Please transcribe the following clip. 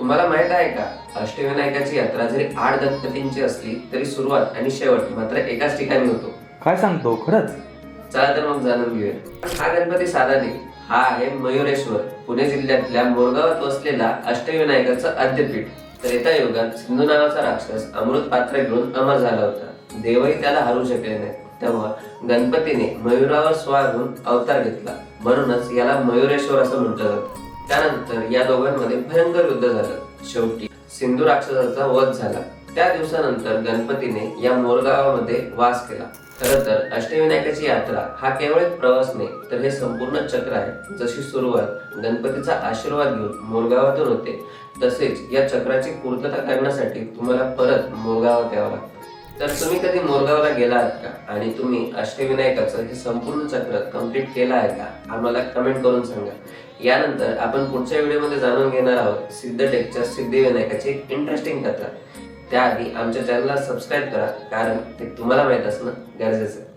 तुम्हाला माहीत आहे का? अष्टविनायकाची यात्रा जरी आठ गणपतींची असली तरी सुरुवात आणि शेवट मात्र एकाच ठिकाणी होतो. काय सांगतो खरंच? चला तर मग जाणून घेऊया. हा गणपती साधा नाही हा आहे मयुरेश्वर. पुणे जिल्ह्यातल्या मोरगावात वसलेला अष्टविनायकाचं आद्यपीठ. त्रेता युगात सिंधू नावाचा राक्षस अमृत पात्र घेऊन अमर झाला होता. देवही त्याला हरू शकले नाही. तेव्हा गणपतीने मयुरावर स्वार होऊन अवतार घेतला. म्हणूनच याला मयुरेश्वर असं म्हटलं जातं. त्यानंतर या दोघांमध्ये भयंकर युद्ध झालं. शेवटी सिंधू राक्षसाचा वध झाला. त्या दिवसानंतर गणपतीने या मोरगावामध्ये वास केला. खर तर अष्टविनायकाची यात्रा हा केवळ एक प्रवास नाही तर हे संपूर्ण चक्र आहे. जशी सुरुवात गणपतीचा आशीर्वाद घेऊन मोरगावातून होते तसेच या चक्राची पूर्तता करण्यासाठी तुम्हाला परत मोरगावात यावं लागतं. तर तुम्ही कधी मोरगावला गेला आहात का? आणि तुम्ही अष्टविनायकाचं हे संपूर्ण चक्र कंप्लीट केलं आहे का? आम्हाला कमेंट करून सांगा. यानंतर आपण पुढच्या व्हिडिओमध्ये जाणून घेणार आहोत सिद्धटेकच्या सिद्धिविनायकाची एक इंटरेस्टिंग कथा. त्याआधी आमच्या चॅनलला सबस्क्राईब करा कारण ते तुम्हाला माहीत असणं गरजेचं आहे.